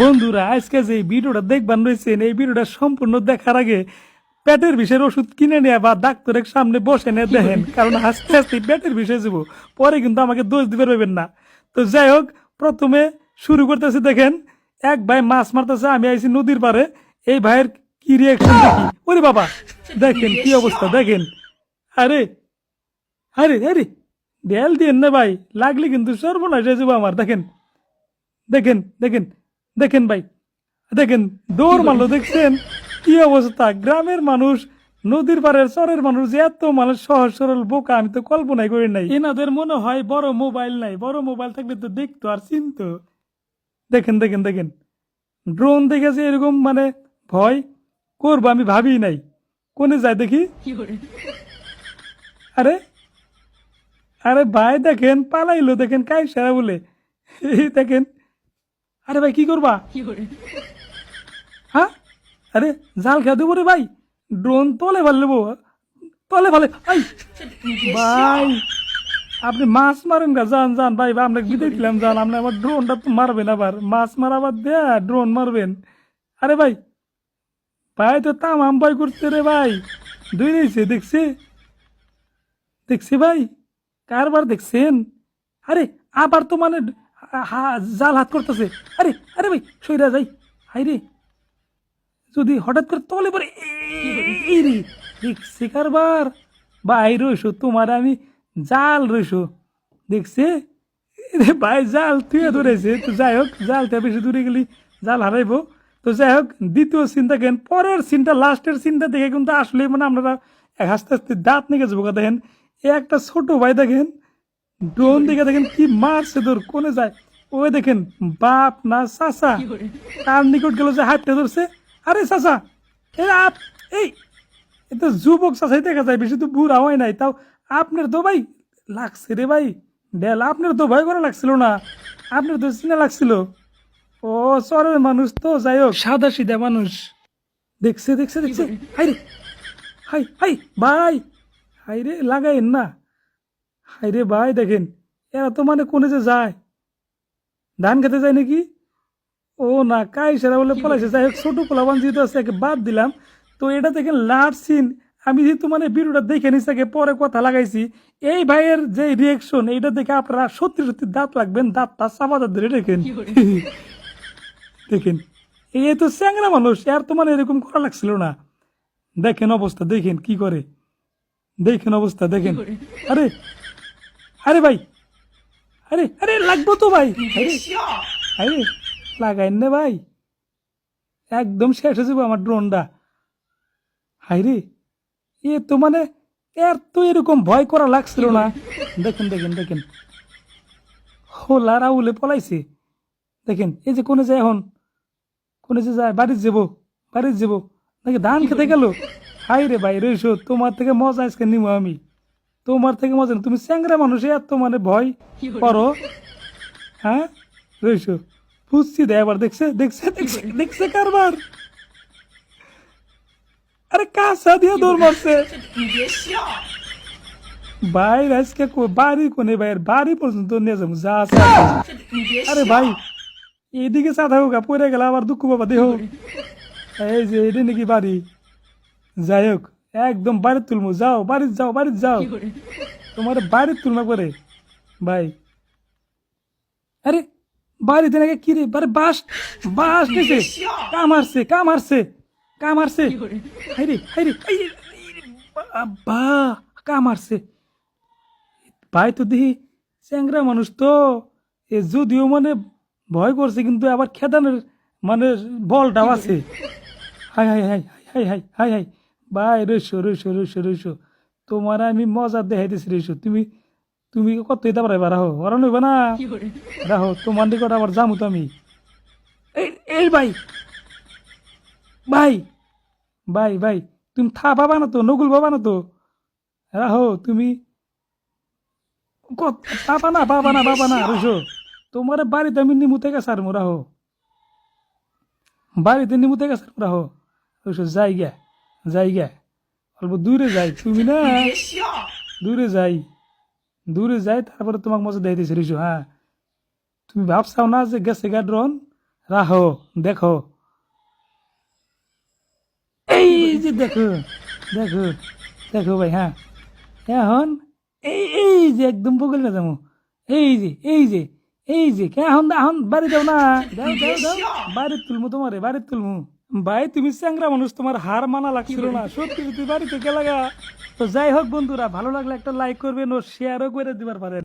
বন্ধুরা আজকে যে ভিডিওটা দেখবার রয়েছেন এই ভিডিওটা সম্পূর্ণ দেখার আগে পেটের বিষের ওষুধ কিনে নেওয়া বা ডাক্তারের সামনে বসে নিয়ে দেখেন কারণ আস্তে আস্তে পেটের বিষয় যাব পরে কিন্তু আমাকে দোষ দিবে রইবেন না। তো যাই হোক প্রথমে শুরু করতেছি দেখেন এক ভাই মাছ মারতেছে আমি আইছি নদীর পারে এই ভাইয়ের কি রিয়াকশন দেখি? ওরে বাবা দেখেন কি অবস্থা দেখেন। আরে আরে আরে ডেল দিয়েন না ভাই লাগলে কিন্তু সর্বনাশ হয়ে যাব আমার দেখেন। দেখেন দেখেন দেখেন ভাই দেখেন দৌড় মারলো দেখছেন? কি অবস্থা? গ্রামের মানুষ নদীর পাড়ের চরের মানুষ যে এত মানুষ সহজ সরল বোকা আমি তো কল্পনাই করি নাই। এনাদের মনে হয় বড় মোবাইল নাই বড় মোবাইল থাকলে তো দেখতো আর চিনতো। দেখেন দেখেন দেখেন ড্রোন দেখেছে এরকম মানে ভয় করব আমি ভাবি নাই। কোনে যায় দেখি? আরে আরে ভাই দেখেন পালাইলো দেখেন কাই সারা বলে দেখেন আরে ভাই কি করবা? হ্যাঁ? আরে জাল খেয়ে দেবো রে ভাই। ড্রোন তলে ফেল নেব তলে ফেলে। ভাই আপনি মাছ মারেন গা যান যান ভাই ভাই আমরা বিদায় দিলাম যান আপনি আবার ড্রোনটা তো মারবেন আবার। মাছ মারাবার দেয়া ড্রোন মারবেন। আরে ভাই ভাই তো তামাম ভয় করছে রে ভাই। দুই রয়েছে দেখছি। দেখছি ভাই কারবার দেখছেন? আরে আবার তো মানে জাল হাত করতেছে। আরে আরে ভাই, সইরা যাই। হাই রে। যদি হঠাৎ করে তলে পরে এই দেখছি কারবার ভাই রইসো, তোমার আমি জাল রইসো। দেখছে? ভাই, জাল তুই ধরেছে। তো যাই হোক, জালটা বেশি দূরে গেলি, জাল হারাইবো। তো যাই হোক, দ্বিতীয় চিন্তা দেখেন, পরের চিন্তা লাস্টের চিন্তা দেখে কিন্তু আসলে মানে আপনারা হাসতে হাসতে দাঁত নিয়ে যাব দেখেন। একটা ছোট ভাই দেখেন ড্রোন দেখে দেখেন কি মারছে তোর কোনে যায়? ওই দেখেন বাপ না চাচা। তার নিকট গেল যে হাতটা ধরছে? আরে চাচা এ আপ এই তো যুবক চাচাই দেখা যায় বেশি তো বুড়া হয় নাই। তাও আপনার তো ভাই লাগছে রে ভাই। ডেল আপনার তো ভয় করা লাগছিল না। আপনার তো চিনা লাগছিল। ও চরের মানুষ তো যাই হোক সাদা সিধা মানুষ। দেখছে দেখছে দেখছে। হাই রে হাই হাই ভাই হাই রে লাগাইন না। হাই রে ভাই দেখেন এরা তো মানে কোনে যে যায়? ধান খেতে যায় নাকি? ও না কাই সেরা বলে পলাইছে। যাই হোক ছোট পোলাবান যেহেতু আছে একে বাদ দিলাম। তো এটা দেখেন লাস্ট সিন। আমি যেহেতু মানে ভিডিওটা দেখে নিছি আগে পরে কথা লাগাইছি। এই ভাইয়ের যে রিয়েকশন এইটা দেখে আপনারা সত্যি সত্যি দাঁত লাগবেন দাঁতটা চাপা ধরে দেখেন। দেখেন এই তো চ্যাংরা মানুষ আর তো মানে এরকম করা লাগছিল না। দেখেন অবস্থা দেখেন কি করে। দেখেন অবস্থা দেখেন। আরে আরে ভাই। আরে আরে লাগবো তো ভাই। আরে আরে লাগাইন না ভাই। একদম শেষ হয়ে যাব আমার ড্রোনটা হাই রে এ তো মানে এর তো এরকম ভয় করা লাগছিল না। দেখেন দেখেন দেখেন। হোলা রাউলে পলাইছে। দেখেন এই যে কোনে যায় এখন? কোনে যে যায়? বাড়ির যাব বাড়ির যাব। নাকি ধান খেতে গেল? হাই রে ভাই রইসো তোমার থেকে মজা আজকে নিব আমি। তোমার থেকে মজা। তুমি চ্যাংরা মানুষ এত মানে ভয় করো। হ্যাঁ? রইসো বুঝছি দে এবার দেখছে দেখছে দেখছে দেখছে কারবার। আরে কাঁচা দিয়ে দৌড় মারছে। ভাই আজকে বাড়ি কোনে ভাইয়ের বাড়ি পর্যন্ত নিয়ে যাব যা আরে ভাই এইদিকে চা থাকুক পড়ে গেলে আবার দুঃখ বাবা দেহ এই যে এটা নাকি বাড়ি। যাই হোক। একদম বাড়ির তুলমু যাও বাড়ির যাও বাড়ির যাও। তোমার বাড়ির তুলনা করে ভাই। আরে বাড়িতে নাকি কি রে? আরে বাস বাস নিছে কামারছে কামারছে কামারছে হাইরে হাইরে বা কামারছে ভাই তো দেখি চ্যাংরা মানুষ তো। এ যদিও মানে ভয় করছে কিন্তু আবার খেদানের মানে বলটাও আছে। হাই হাই হাই হাই হাই হাই হাই। ভাই রইসো রইসো রইসো রইসো তোমার আমি মজা দেখাইতেছি রইসো তুমি তুমি কত এটা পারাইবা রাহো? ওরা নইবা না। রাহো তোমার নিকট আবার যামু তো আমি। এই ভাই ভাই ভাই ভাই তুমি থা পাবা না তো নকুল পাবা না তো? রাহো তুমি কত পাবা না পাবা না পাবা না রইসো তোমার বাড়িতে আমি নিমু থেকে সার রাহো বাড়িতে নিমু থেকে সার রাহো রইসো যাই গা যাই গা অল্প দূরে যাই, তুমি না? দূরে যাই। দূরে যাই, তারপরে তোমাকে মজা দেখাইতেছি রইসো হ্যাঁ। তুমি ভাবছাও না যে গেছে গা ড্রোন রাহো, দেখো। এই যে দেখো দেখো দেখো ভাই হ্যাঁ। এখন এই এই যে একদম বগল না যাব এই যে এই যে এই যে, এখন এখন বাড়ি যাও না। বাড়ির তুলমু তোমারে বাড়ির তুলমু। ভাই, তুমি চ্যাংরা মানুষ, তোমার হার মানা লাগছিল না। সত্যি সত্যি, বাড়িতে গেলাগা। তো যাই হোক বন্ধুরা, ভালো লাগলে একটা লাইক করবেন ও শেয়ারও করে দিবার পারেন।